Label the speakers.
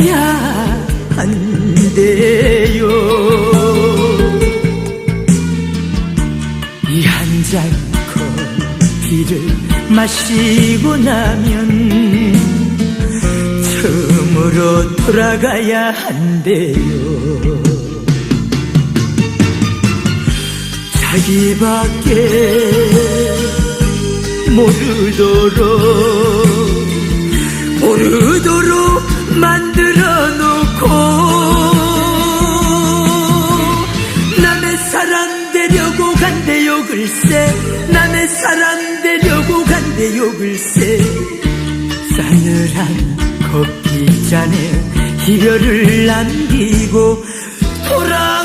Speaker 1: 살아야 한대요. 이 한 잔 커피를 마시고 나면 처음으로 돌아가야 한대요. 자기밖에 모르도록 모르도록 만 놓고 남의 사랑 되려고 간대요 글쎄. 남의 사랑 되려고 간대요 글쎄. 싸늘한 커피잔에 희열을 남기고 돌아